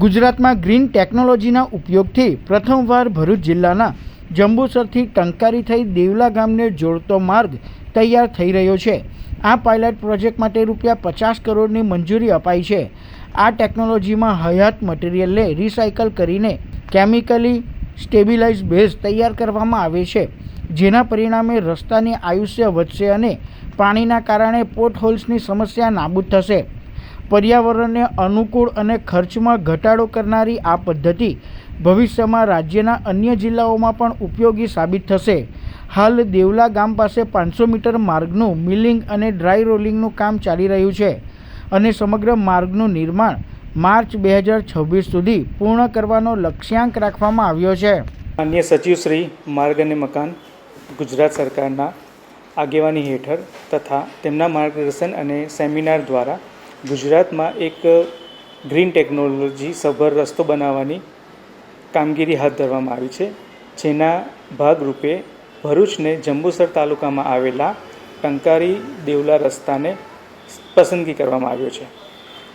ગુજરાતમાં ગ્રીન ટેકનોલોજીના ઉપયોગથી પ્રથમવાર ભરૂચ જિલ્લાના જંબુસરથી ટંકારી થઈ દેવલા ગામને જોડતો માર્ગ તૈયાર થઈ રહ્યો છે. આ પાયલટ પ્રોજેક્ટ માટે રૂપિયા પચાસ કરોડની મંજૂરી અપાઈ છે. આ ટેકનોલોજીમાં હયાત મટીરિયલને રિસાયકલ કરીને કેમિકલી સ્ટેબિલાઇઝ બેઝ તૈયાર કરવામાં આવે છે, જેના પરિણામે રસ્તાની આયુષ્ય વધશે અને પાણીના કારણે પોટહોલ્સની સમસ્યા નાબૂદ થશે. પર્યાવરણને અનુકૂળ અને ખર્ચમાં ઘટાડો કરનારી આ પદ્ધતિ ભવિષ્યમાં રાજ્યના અન્ય જિલ્લાઓમાં પણ ઉપયોગી સાબિત થશે. હાલ દેવલા ગામ પાસે પાંચસો મીટર માર્ગનું મિલિંગ અને ડ્રાય રોલિંગનું કામ ચાલી રહ્યું છે અને સમગ્ર માર્ગનું નિર્માણ માર્ચ બે હજાર છવ્વીસ સુધી પૂર્ણ કરવાનો લક્ષ્યાંક રાખવામાં આવ્યો છે. માન્ય સચિવશ્રી માર્ગ અને મકાન, ગુજરાત સરકારના આગેવાની હેઠળ તથા તેમના માર્ગદર્શન અને સેમિનાર દ્વારા ગુજરાતમાં એક ગ્રીન ટેકનોલોજી સભર રસ્તો બનાવવાની કામગીરી હાથ ધરવામાં આવી છે. જેના ભાગરૂપે ભરૂચને જંબુસર તાલુકામાં આવેલા ટંકારી દેવલા રસ્તાને પસંદગી કરવામાં આવ્યો છે.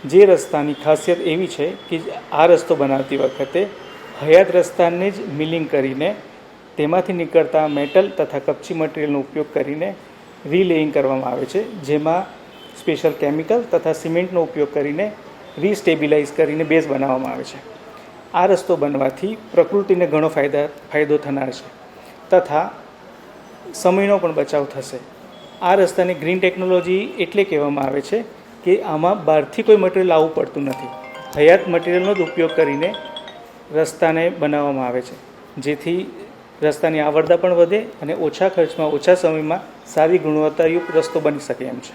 જે રસ્તાની ખાસિયત એવી છે કે આ રસ્તો બનાવતી વખતે હયાત રસ્તાને જ મિલિંગ કરીને તેમાંથી નીકળતા મેટલ તથા કપચી મટીરિયલનો ઉપયોગ કરીને રીલેઇંગ કરવામાં આવે છે. જેમાં સ્પેશિયલ કેમિકલ તથા સિમેન્ટનો ઉપયોગ કરીને રીસ્ટેબિલાઇઝ કરીને બેઝ બનાવવામાં આવે છે. આ રસ્તો બનવાથી પ્રકૃતિને ઘણો ફાયદા, ફાયદો થનાર છે તથા સમયનો પણ બચાવ થશે. આ રસ્તાને ગ્રીન ટેકનોલોજી એટલે કહેવામાં આવે છે કે આમાં બહારથી કોઈ મટીરિયલ આવવું પડતું નથી. હયાત મટીરિયલનો જ ઉપયોગ કરીને રસ્તાને બનાવવામાં આવે છે. જેથી રસ્તાની આવરદા પણ વધે અને ઓછા ખર્ચમાં ઓછા સમયમાં સારી ગુણવત્તાયુક્ત રસ્તો બની શકે એમ છે.